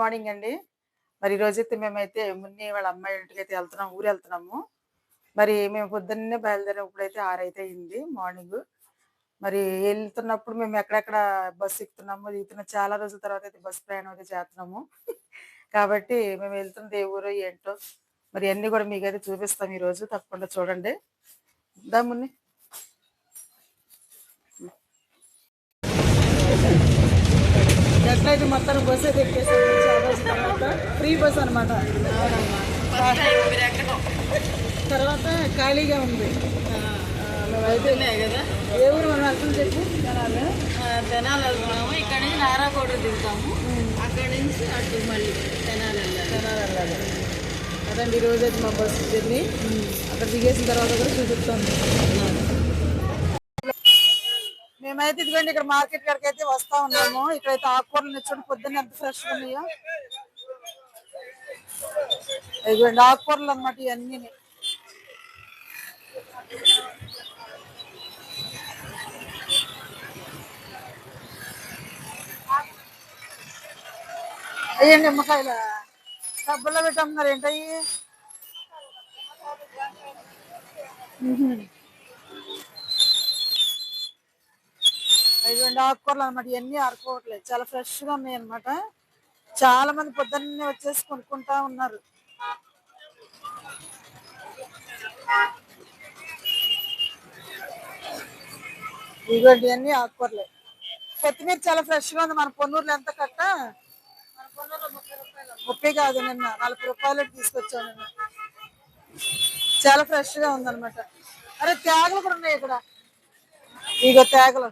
Morning అండి. మరి ఈరోజైతే మేమైతే మున్ని వాళ్ళ అమ్మాయి ఇంటికి అయితే వెళ్తున్నాం ఊరు వెళ్తున్నాము. మరి మేము పొద్దున్నే బయలుదేరినప్పుడైతే ఆరైతే అయింది మార్నింగ్. మరి వెళ్తున్నప్పుడు మేము ఎక్కడెక్కడ బస్సు ఎక్కుతున్నాము దిగుతున్నాం చాలా రోజుల తర్వాత అయితే బస్సు ప్రయాణం అయితే చేస్తున్నాము. కాబట్టి మేము వెళ్తున్నది ఏ ఊరో ఏంటో మరి అన్నీ కూడా మీకు అయితే చూపిస్తాం ఈ రోజు తప్పకుండా చూడండి. దా ఎట్లయితే మొత్తం బస్సు అయితే ఎక్కేసాం తర్వాత ఫ్రీ బస్ అనమాట తర్వాత ఖాళీగా ఉంది. ఏ ఊరు మనం అర్థం చెప్పు. జనాలు. తెనాలి వెళ్తున్నాము. ఇక్కడ నుంచి నారాకోట దిగుతాము. అక్కడ నుంచి అటు మళ్ళీ తెనాలి వెళ్ళాలి. జనాలు వెళ్ళాలి. అదండి ఈరోజు అయితే మా బస్సు జర్నీ అక్కడ దిగేసిన తర్వాత కూడా చూపిస్తాం. మేమైతే ఇదిగోండి ఇక్కడ మార్కెట్ కాడికి అయితే వస్తా ఉన్నాము. ఇక్కడైతే ఆకుకూరలు చూడండి పొద్దున్న ఎంత ఫ్రెష్ ఉన్నాయో. ఇదిగోండి ఆకుకూరలు అన్నమాట ఇవన్నీ అయ్యండి నిమ్మకాయలు? డబ్బుల్లో పెట్టమన్నారు ఏంటయ్యి? ఇదిగోండి ఆకుకూరలు అనమాట ఇవన్నీ ఆరుకోవట్లేదు. చాలా ఫ్రెష్గా ఉన్నాయి అనమాట చాలా మంది పొద్దున్నే వచ్చేసి కొనుక్కుంటా ఉన్నారు. ఇదిగోండి ఇవన్నీ ఆకుకూరలే. కొత్తిమీర చాలా ఫ్రెష్గా ఉంది. మన పొన్నూరులో ఎంత కట్ట? మన పొన్నూరులో ముప్పై రూపాయలు ముప్పై కాదు నిన్న. నలభై రూపాయలు తీసుకొచ్చాను నిన్న. చాలా ఫ్రెష్గా ఉందన్నమాట. అరే తేగలు కూడా ఉన్నాయి ఇక్కడ. ఇగో తేగలు.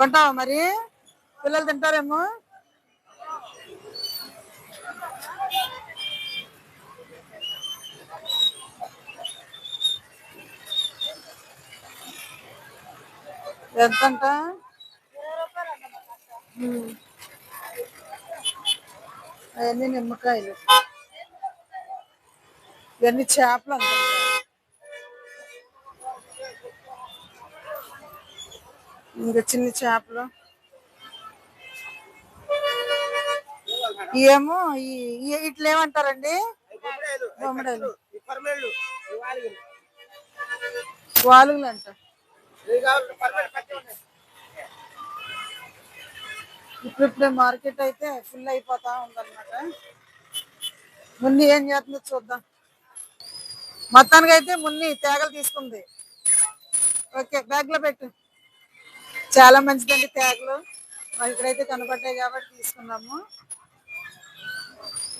కొంటావా మరి? పిల్లలు తింటారేమో? ఎంతంట? అవన్నీ నిమ్మకాయలు. ఇవన్నీ చేపలు అంట. ఇంకా చిన్న చేపలు. ఏమో ఈ ఇట్లా ఏమంటారండి? బొమ్మడాలు. వాలుగులు అంట. ఇప్పుడు ఇప్పుడే మార్కెట్ అయితే ఫుల్ అయిపోతా ఉందన్నమాట. మున్ని ఏం చేస్తుందో చూద్దాం. మొత్తానికి అయితే మున్ని తేగలు తీసుకుంది. ఓకే బ్యాగ్లో పెట్టు. చాలా మంచిదండి తేగలు. ఇక్కడైతే కనపడ్డాయి కాబట్టి తీసుకున్నాము.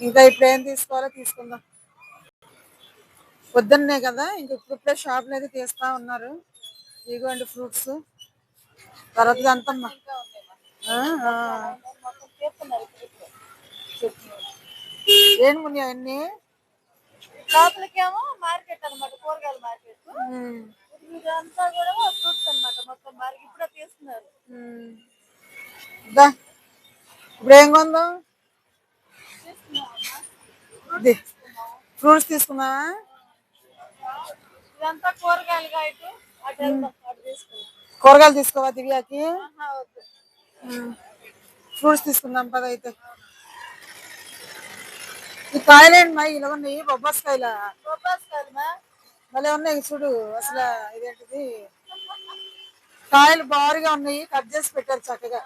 ఇంకా ఇప్పుడు ఏం తీసుకోవాలో తీసుకుందాం. పొద్దున్నే కదా ఇంక ఇప్పుడే షాప్లో అయితే తీస్తా ఉన్నారు. ఇదిగోండి ఫ్రూట్స్. తర్వాత ఆ. ఏంటి ముని అవన్నీ లోపలికేమో మార్కెట్ అన్నమాట కూరగాయల మార్కెట్. ఇదంతా కూడా ఫ్రూట్స్ అన్నమాట. మొత్తం ఇప్పుడే తీస్తున్నారు. ఏం కొందాం? ఫ్రూట్స్ తీసుకున్నా ఇదంతా కూరగాయలుగా ఇటు కూరగాయలు తీసుకోవా దివ్యాకి? ఫ్రూట్స్ తీసుకుందాం పద అయితే. ఈ కాయలేండి మా ఇలా ఉన్నాయి బొబ్బాస్ కాయల? బొబ్బాస్కాయలు మా. భలే ఉన్నాయి చూడు అసలు ఇదేంటిది? కాయలు బారుగా ఉన్నాయి కట్ చేసి పెట్టారు చక్కగా.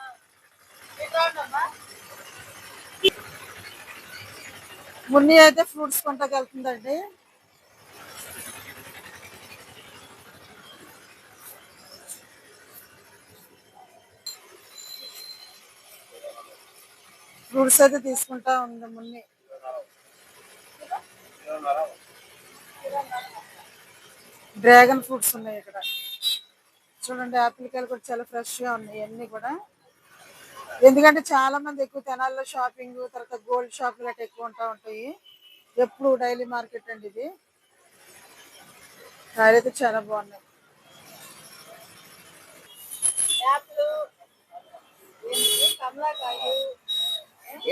మున్ని అయితే ఫ్రూట్స్ కొంటకి వెళ్తుందండి. ఫ్రూట్స్ అయితే తీసుకుంటా ఉంది మున్ని. డ్రాగన్ ఫ్రూట్స్ ఉన్నాయి ఇక్కడ. చూడండి ఆపిల్ కాయలు కూడా చాలా ఫ్రెష్గా ఉన్నాయి అన్ని కూడా. ఎందుకంటే చాలా మంది ఎక్కువ తెనాల్లో షాపింగ్ తర్వాత గోల్డ్ షాపులు గట్రా ఎక్కువ ఉంటా ఉంటాయి. ఎప్పుడు డైలీ మార్కెట్ అండి ఇది. కాయలు అయితే చాలా బాగున్నాయి.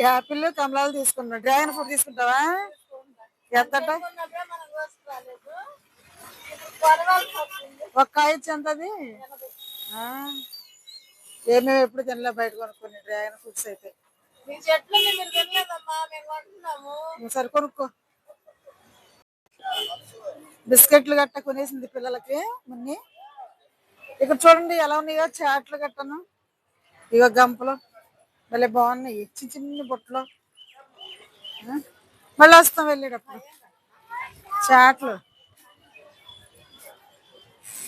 యాపిల్ కమలాలు తీసుకున్నా డ్రాగన్ ఫ్రూట్ తీసుకుంటావా? ఎంతట ఒక కాయ ఇచ్చి ఎంత అది ఆ. ఏమేమి ఎప్పుడు తినలే బయట కొనుక్కొని డ్రాగన్ ఫ్రూట్స్ అయితే. సరే కొనుక్కో. బిస్కెట్లు గట్ట కొనేసింది పిల్లలకి మున్ని. ఇక్కడ చూడండి ఎలా ఉన్నాయో చాట్లు గట్టను. ఇగో గంపలు. భలే బాగున్నాయి. చిన్న చిన్న బుట్టలు? మళ్ళీ వస్తాం వెళ్ళేటప్పుడు. చాట్లు.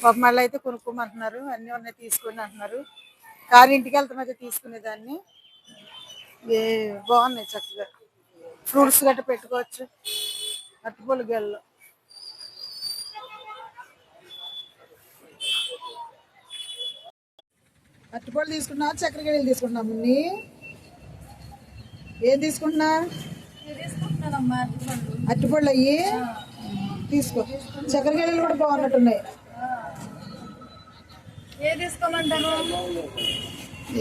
పాప మళ్ళీ అయితే కొనుక్కోమంటున్నారు. అన్నీ ఉన్నాయి తీసుకుని అంటున్నారు. కానీ ఇంటికి వెళ్తామైతే తీసుకునేదాన్ని. ఏ బాగున్నాయి చక్కగా. ఫ్రూట్స్ గట్ట పెట్టుకోవచ్చు. అట్టుపొలు గెల్లు అట్టుపళ్ళు తీసుకున్నా చక్కెర గెడలు తీసుకున్నా మున్ని? ఏం తీసుకుంటున్నా. అట్టుపళ్ళు అయ్యి? తీసుకో. చక్కెర గెడలు కూడా బాగున్నట్టున్నాయి. తీసుకోమంటారు?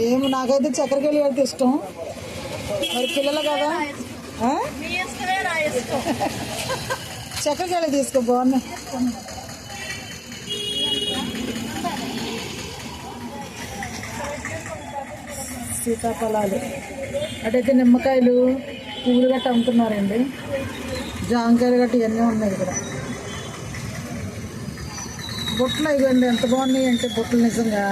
ఏమో నాకైతే చక్కెర గెడలు అయితే ఇష్టం. మరి పిల్లలు కదా? ఆ? మీ ఇష్టమే నా ఇష్టం. చక్కెర గెడలు తీసుకో బాగున్నాయి సీతాఫలాలు. అటైతే నిమ్మకాయలు పువ్వులు గట్ట అమ్ముతున్నారండి. జామకాయలు గట్ట ఇవన్నీ ఉన్నాయి ఇక్కడ. బుట్టలు ఇవ్వండి ఎంత బాగున్నాయి అంటే బుట్టలు నిజంగా.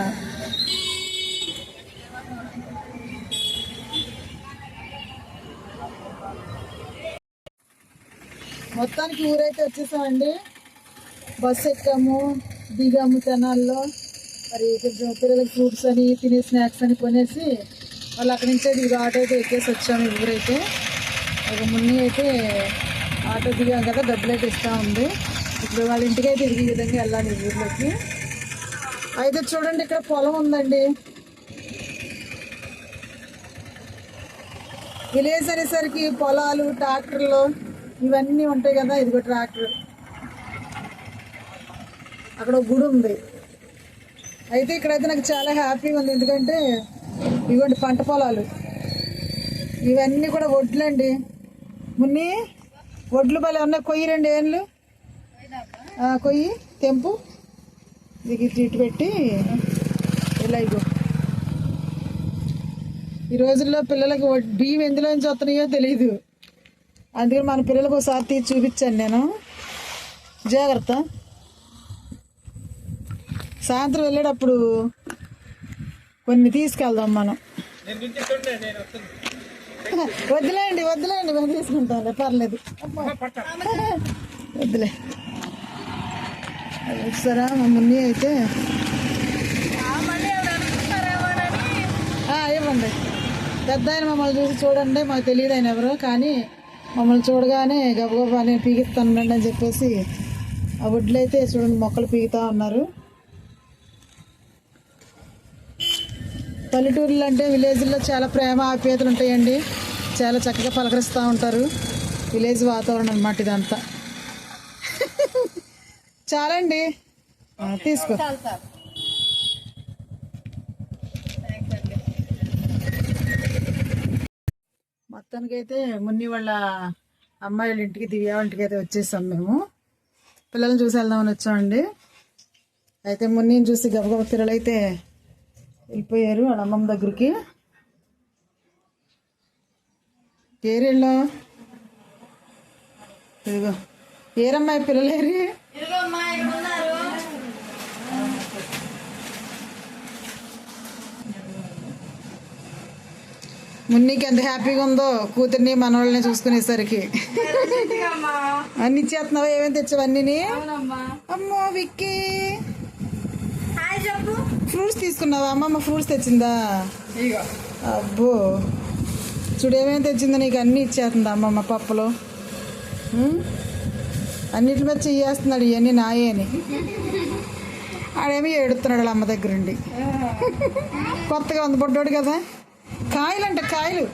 మొత్తానికి ఊరైతే వచ్చేసామండి. బస్సు ఎక్కాము దిగాము తెనాల్లో. మరి పిల్లలకి ఫ్రూట్స్ అని తినే స్నాక్స్ అని కొనేసి వాళ్ళు అక్కడి నుంచి దిగి ఆటో అయితే ఎక్కేసి వచ్చాము ఊరైతే. ఒక మున్ని అయితే ఆటో దిగాం కదా డబ్బులు అయితే ఇస్తూ ఉంది. ఇప్పుడు వాళ్ళ ఇంటికి అయితే తిరిగి విధంగా వెళ్ళాలి ఊర్లోకి. అయితే చూడండి ఇక్కడ పొలం ఉందండి. విలేజ్ అనేసరికి పొలాలు ట్రాక్టర్లు ఇవన్నీ ఉంటాయి కదా ఇదిగో ట్రాక్టర్. అక్కడ ఒక గుడి ఉంది. అయితే ఇక్కడైతే నాకు చాలా హ్యాపీగా ఉంది. ఎందుకంటే ఇవ్వండి పంట పొలాలు. ఇవన్నీ కూడా వడ్లండి. మున్ని వడ్లు భలే ఉన్నాయి. కొయ్యి రెండు ఏళ్ళు కొయ్యి తెంపు. ఇది ఇటు పెట్టి ఇలా ఇగో ఈ రోజుల్లో పిల్లలకి బియ్యం ఎందులో నుంచి వస్తున్నాయో తెలియదు అందుకని మన పిల్లలకు ఒకసారి తీసి చూపించాను నేను. జాగ్రత్త. సాయంత్రం వెళ్ళేటప్పుడు కొన్ని తీసుకెళ్దాం మనం. వద్దులేండి వద్దులేండి మేము తీసుకుంటాంలే పర్లేదు. వద్దులే. అది మా మున్ని అయితే. ఇవ్వండి. పెద్ద ఆయన మమ్మల్ని చూసి చూడండి మాకు తెలియదు ఆయన ఎవరు కానీ మమ్మల్ని చూడగానే గబగబా నేను పీకిస్తానండి అని చెప్పేసి ఆ వడ్లు అయితే చూడండి మొక్కలు పీకుతా ఉన్నారు. పల్లెటూర్లు అంటే విలేజ్లో చాలా ప్రేమ ఆప్యాయతలు ఉంటాయండి. చాలా చక్కగా పలకరిస్తూ ఉంటారు. విలేజ్ వాతావరణం అన్నమాట ఇదంతా. చాలండి. తీసుకో. మొత్తానికైతే మున్ని వాళ్ళ అమ్మాయిల ఇంటికి దివ్య వాళ్ళ ఇంటికి అయితే వచ్చేసాం మేము. పిల్లల్ని చూసి వెళ్దామని వచ్చామండి. అయితే మున్నిని చూసి గబగబ పిల్లలు అయితే వెళ్ళిపోయారు వాళ్ళ అమ్మమ్మ దగ్గరికి. ఏరేళ్ళో? ఏరమ్మాయి పిల్లలేరి. ఇదిగో అమ్మా ఇక్కడ ఉన్నారు. మున్నికి ఎంత హ్యాపీగా ఉందో కూతుర్ని మనవాళ్ళని చూసుకునేసరికి. అన్ని ఇచ్చేస్తున్నావా? ఏమేమి తెచ్చావు అన్నీ అమ్మో విక్కీ. ఫ్రూట్స్ తీసుకున్నావా? అమ్మమ్మ ఫ్రూట్స్ తెచ్చిందా? అబ్బో. చూడు ఏమేమి తెచ్చిందో నీకు అన్నీ ఇచ్చేస్తుంది అమ్మమ్మ పప్పులు? అన్నిటి మీద చెయ్యేస్తున్నాడు ఇవన్నీ నాయే అని. ఆడేమో ఏడుతున్నాడు వాళ్ళ అమ్మ దగ్గరుండి కొత్తగా ఉంది బొడ్డోడు కదా. కాయలు అంట కాయలు?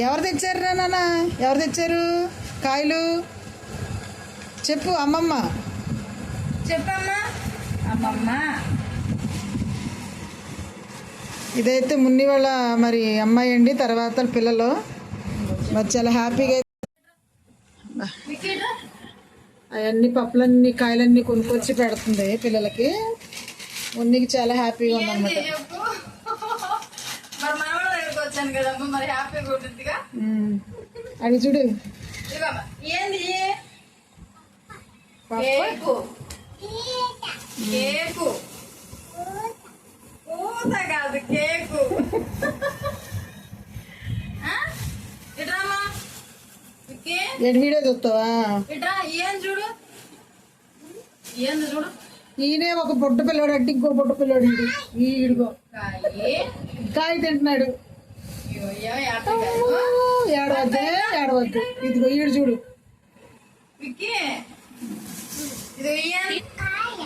ఎవరు తెచ్చారు రా నాన్న? ఎవరు తెచ్చారు? కాయలు? చెప్పు అమ్మమ్మ. చెప్పమ్మా. అమ్మమ్మ. ఇదైతే మున్ని వాళ్ళ మరి అమ్మాయి అండి తర్వాత పిల్లలు. మరి చాలా హ్యాపీగా అవన్నీ పప్పులన్నీ కాయలన్నీ కొనుక్కొచ్చి పెడుతుంది పిల్లలకి. మున్నికి చాలా హ్యాపీగా ఉందన్నమాట. ఉంటుందిగా ఉమ్. అది చూడు. కేకు. కేకు. కాదు కేకు ఆ? ఇట్రామ్మా ఏడు వీడియో చూస్తావా? ఈయనే ఒక బుట్ట పిల్లడు అంటే ఇంకో బుట్ట పిల్లడు ఈడు. ఈడుగో. కాయి. తింటున్నాడు. ఏడవద్దే ఏడవద్దు. ఇదిగో ఈడు చూడు.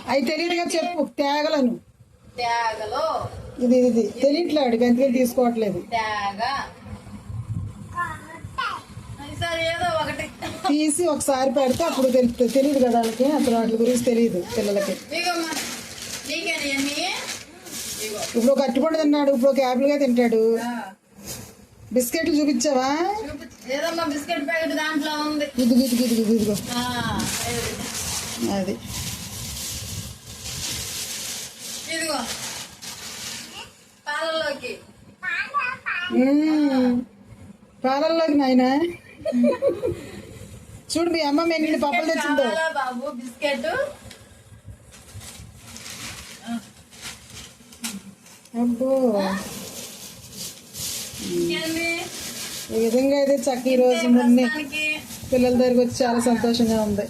అవి తెలియదుగా చెప్పు తేగలను. ఇది ఇది తెలియట్లేడు అందుకని తీసుకోవట్లేదు. ఒకటి తీసి ఒకసారి పెడితే అప్పుడు తెలుస్తుంది తెలియదు కదా వాళ్ళకి. అసలు వాటి గురించి తెలియదు పిల్లలకి. ఇప్పుడు ఒక అట్టుపండు తిన్నాడు ఇప్పుడు ఒక యాపిల్గా తింటాడు. బిస్కెట్లు చూపించావా? బిస్కెట్ ప్యాకెట్ దాంట్లో ఉంది? అది. ఇదిగో. పాలల్లోకి నాయన? చూడు మీ అమ్మ మేము నిన్ను పప్పలు తెచ్చిందో. బాబు? బిస్కెట్. అబ్బో. ఈ విధంగా అయితే చక్క ఈ రోజు మొన్న పిల్లల దగ్గరికి వచ్చి చాలా సంతోషంగా ఉంది.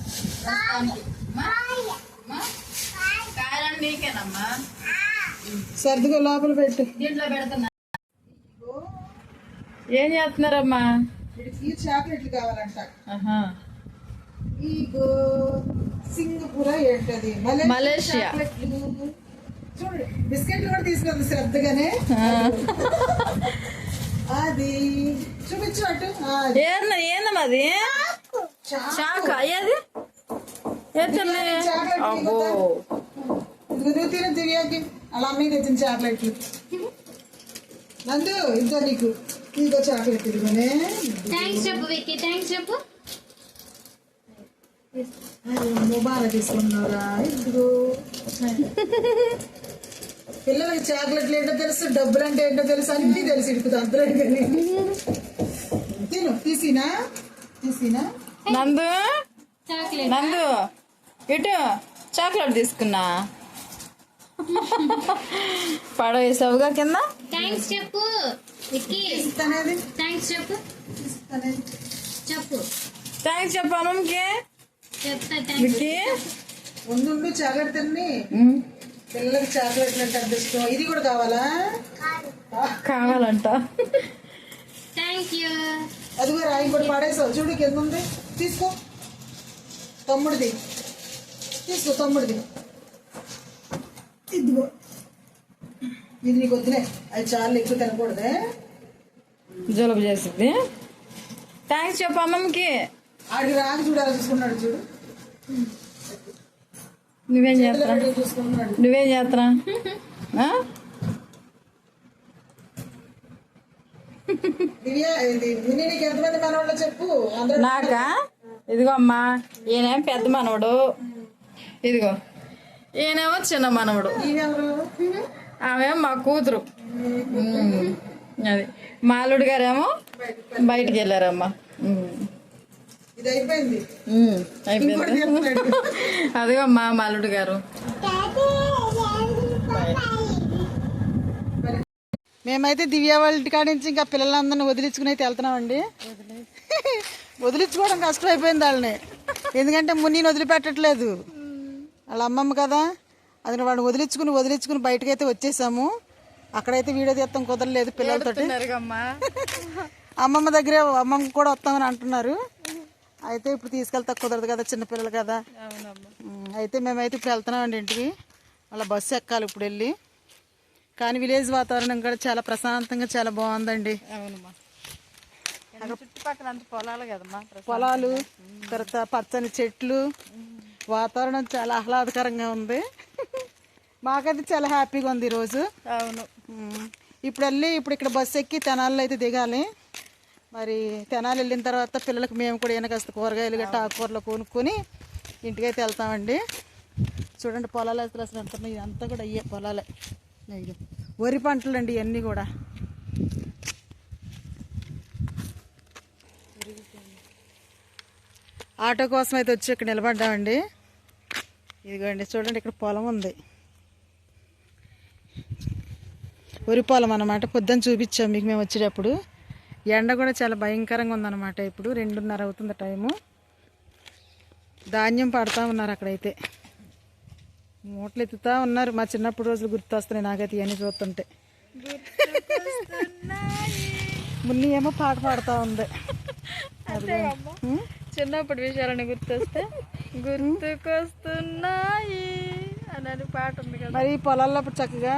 సర్దుకో లోపల పెట్టు. ఏం చేస్తున్నారమ్మా? వీడికి చాక్లెట్లు కావాలంట. ఈగో సింగపూర్ ఏంటది? మలేషియా. చూడు బిస్కెట్లు కూడా తీసుకుంది శ్రద్ధగానే. అది చూపించు అటు. ఆ, అది. ఏంద ఏందమ్మా అది చాక. అయ్యేది నువ్వు తిన తిరిగాకి అలా తెచ్చిన చాక్లెట్లు. నందు ఇద్దా నీకు. ఇదిగో చాక్లెట్ ఇదిగోనే థ్యాంక్స్ చెప్పు విక్కీ థ్యాంక్స్ చెప్పు బాగా తీసుకున్నారా ఇదిగో పిల్లలకి చాక్లెట్లు ఏంటో తెలుసు డబ్బులు అంటే ఏంటో తెలుసు అన్ని తెలుసు అందరూ కానీ తిను తీసినా తీసినా నందు చాక్లెట్ నందు ఇటు చాక్లెట్ తీసుకున్నా. పడవేసావుగా కింద? థ్యాంక్స్ చెప్పు థ్యాంక్స్ చెప్పు. ఇస్తానేది చెప్పు. థ్యాంక్స్ చెప్పు అమ్మకి చెప్తా థ్యాంక్స్ విక్కీ. ఉండు చాక్లెట్ తిని పిల్లలకి చాక్లెట్లు అంటే అంత ఇష్టం. ఇది కూడా కావాలా? కావాలంట. Thank you. అది కూడా రాయి కూడా పడేసావు. చూడు కింద ఉంది. తీసుకో. తమ్ముడిది. తీసుకో తమ్ముడిది. ఇదిగో. ఇది నీకు వద్దులే. అది చాలా ఎక్కువ తినకూడదే. జలుబు చేసింది థ్యాంక్స్ చెప్పు అమ్మమ్మకి. ఆడికి రాగి చూడాలి చూసుకున్నాడు చూడు. నువ్వేం చూసుకున్నాడు నువ్వేం విని నీకు ఇదిగో అమ్మా ఈయనేం పెద్ద మనవడు. ఇదిగో ఈయనేమో చిన్న మనవడు. ఆమె మా కూతురు. అది. మా అల్లుడు గారేమో బయటికి వెళ్ళారమ్మా. అయిపోయింది. అదిగో మా అల్లుడు గారు. మేమైతే దివ్య వాళ్ళ కాడి నుంచి ఇంకా పిల్లలందరినీ వదిలించుకుని అయితే వెళ్తున్నామండి. వదిలించుకోవడం కష్టం అయిపోయింది వాళ్ళని. ఎందుకంటే మున్నీని వదిలిపెట్టట్లేదు. వాళ్ళ అమ్మమ్మ కదా. అది వాడిని వదిలించుకుని వదిలించుకుని బయటకు అయితే వచ్చేసాము. అక్కడైతే వీడియో తీస్తాం కుదరలేదు పిల్లలతోటి. అమ్మా అమ్మమ్మ దగ్గరే అమ్మమ్మ కూడా వస్తామని అంటున్నారు. అయితే ఇప్పుడు తీసుకెళ్తా కుదరదు కదా చిన్నపిల్లలు కదా. అయితే మేమైతే ఇప్పుడు వెళ్తున్నామండి ఇంటికి. మళ్ళీ బస్సు ఎక్కాలి ఇప్పుడు వెళ్ళి. కానీ విలేజ్ వాతావరణం కూడా చాలా ప్రశాంతంగా చాలా బాగుందండి. అవునమ్మా. చుట్టుపక్కల అంత పొలాలు కదమ్మా పొలాలు తర్వాత పచ్చని చెట్లు. వాతావరణం చాలా ఆహ్లాదకరంగా ఉంది. మాకైతే చాలా హ్యాపీగా ఉంది ఈరోజు. అవును. ఇప్పుడు వెళ్ళి ఇప్పుడు ఇక్కడ బస్సు ఎక్కి తెనాలిలో అయితే దిగాలి. మరి తెనాలి వెళ్ళిన తర్వాత పిల్లలకు మేము కూడా ఏమైనా కాస్త కూరగాయలు గట్రా ఆకుకూరలు కొనుక్కొని ఇంటికైతే వెళ్తామండి. చూడండి పొలాలు అయితే అసలు ఎంత ఇదంతా కూడా అయ్యే పొలాలే. వరి పంటలు అండి ఇవన్నీ కూడా. ఆటో కోసం అయితే వచ్చి ఇక్కడ నిలబడ్డామండి. ఇదిగోండి చూడండి ఇక్కడ పొలం ఉంది. వరి పొలం అన్నమాట. పొద్దున్న చూపించాం మీకు మేము వచ్చేటప్పుడు. ఎండ కూడా చాలా భయంకరంగా ఉందన్నమాట ఇప్పుడు. రెండున్నర అవుతుంది టైము. ధాన్యం పడతా ఉన్నారు అక్కడైతే. మూటలు ఎత్తుతా ఉన్నారు. మా చిన్నప్పుడు రోజులు గుర్తొస్తున్నాయి నాకైతే ఇవన్నీ చూస్తుంటే. మున్ని ఏమో పాట పాడుతూ ఉంది? చిన్నప్పుడు విషయాలని గుర్తొస్తే గుర్తుకొస్తున్నాయి. అని పాట ఉంది కదా. మరి పొలాల్లో చక్కగా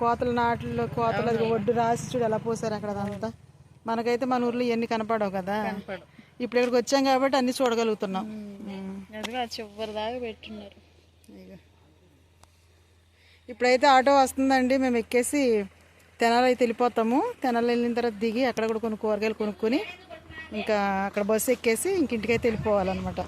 కోతల నాట్లు కోతలు అది ఒడ్డు రాసి చూడు ఎలా పోసారు అక్కడ అదంతా. మనకైతే మన ఊర్లో ఇవన్నీ కనపడవు కదా. ఇప్పుడు ఇక్కడికి వచ్చాం కాబట్టి అన్ని చూడగలుగుతున్నాం. అదిగో చివరి దాకా పెట్టున్నారు. ఇప్పుడైతే ఆటో వస్తుందండి. మేము ఎక్కేసి తెనాలి అయితే వెళ్ళిపోతాము. తెనాలి వెళ్ళిన తర్వాత దిగి అక్కడ కూడా కొన్ని కూరగాయలు కొనుక్కొని ఇంకా అక్కడ బస్సు ఎక్కేసి ఇంక ఇంటికైతే వెళ్ళిపోవాలన్నమాట.